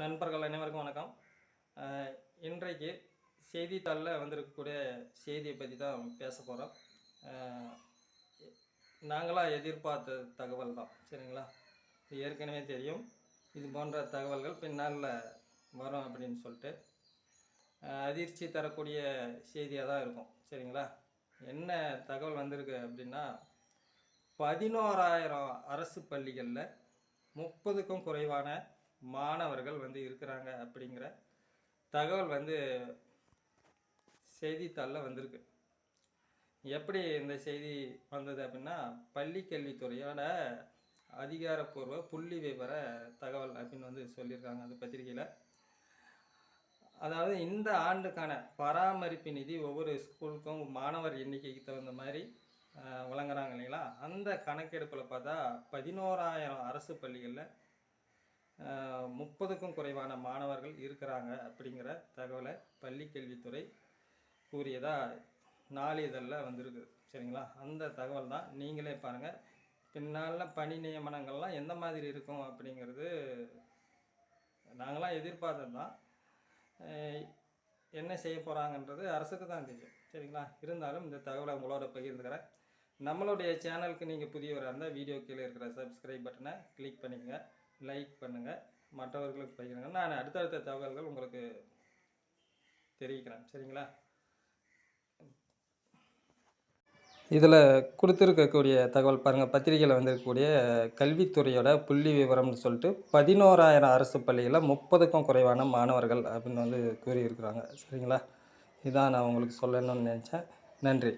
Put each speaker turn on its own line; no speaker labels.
நண்பர்கள் அனைவருக்கும் வணக்கம். இன்றைக்கு செய்தித்தாளில் வந்திருக்கக்கூடிய செய்தியை பற்றி தான் பேச போகிறோம் நாங்களாக எதிர்பார்த்த தகவல் தான் சரிங்களா? இது ஏற்கனவே தெரியும். இது போன்ற தகவல்கள் பின்னால் வரும் அப்படின்னு சொல்லிட்டு அதிர்ச்சி தரக்கூடிய செய்தியாக தான் இருக்கும் சரிங்களா? என்ன தகவல் வந்திருக்கு அப்படின்னா பதினோராயிரம் அரசு பள்ளிகளில் முப்பதுக்கும் குறைவான மாணவர்கள் வந்து இருக்கிறாங்க அப்படிங்கிற தகவல் வந்து செய்தித்தாளில் வந்திருக்கு. எப்படி இந்த செய்தி வந்தது அப்படின்னா பள்ளி கல்வித்துறையோட அதிகாரப்பூர்வ புள்ளி விவர தகவல் அப்படின்னு வந்து சொல்லியிருக்காங்க அந்த பத்திரிகையில். அதாவது இந்த ஆண்டுக்கான பராமரிப்பு நிதி ஒவ்வொரு ஸ்கூலுக்கும் மாணவர் எண்ணிக்கைக்கு தகுந்த மாதிரி வழங்குறாங்க இல்லைங்களா? அந்த கணக்கெடுப்பில் பார்த்தா பதினோராயிரம் அரசு பள்ளிகளில் முப்பதுக்கும் குறைவான மாணவர்கள் இருக்கிறாங்க அப்படிங்கிற தகவலை பள்ளி கல்வித்துறை கூறியதா நாளிதழில் வந்திருக்கு. சரிங்களா? அந்த தகவல் தான். நீங்களே பாருங்கள் பின்னால் பணி நியமனங்கள்லாம் எந்த மாதிரி இருக்கும் அப்படிங்கிறது நாங்களாம் எதிர்பார்த்தது தான். என்ன செய்ய போகிறாங்கன்றது அரசுக்கு தான் தெரியும். சரிங்களா? இருந்தாலும் இந்த தகவலை உங்களோட பகிர்ந்துக்கிறேன். நம்மளுடைய சேனலுக்கு நீங்கள் புதியவராக இருந்தால் வீடியோ கீழே இருக்கிற சப்ஸ்கிரைப் பட்டனை கிளிக் பண்ணிக்கங்க. லைக் பண்ணுங்கள் மற்றவர்களுக்கு பகிருங்க நான் அடுத்தடுத்த தகவல்கள் உங்களுக்கு தெரிவிக்கிறேன். சரிங்களா? இதில் கொடுத்துருக்கக்கூடிய தகவல் பாருங்கள் பத்திரிகையில் வந்திருக்கக்கூடிய கல்வித்துறையோட புள்ளி விவரம்னு சொல்லிட்டு பதினோராயிரம் அரசு பள்ளிகளில் முப்பதுக்கும் குறைவான மாணவர்கள் அப்படின்னு வந்து கூறியிருக்கிறாங்க. சரிங்களா? இதான் நான் உங்களுக்கு சொல்லணும்னு நினச்சேன். நன்றி.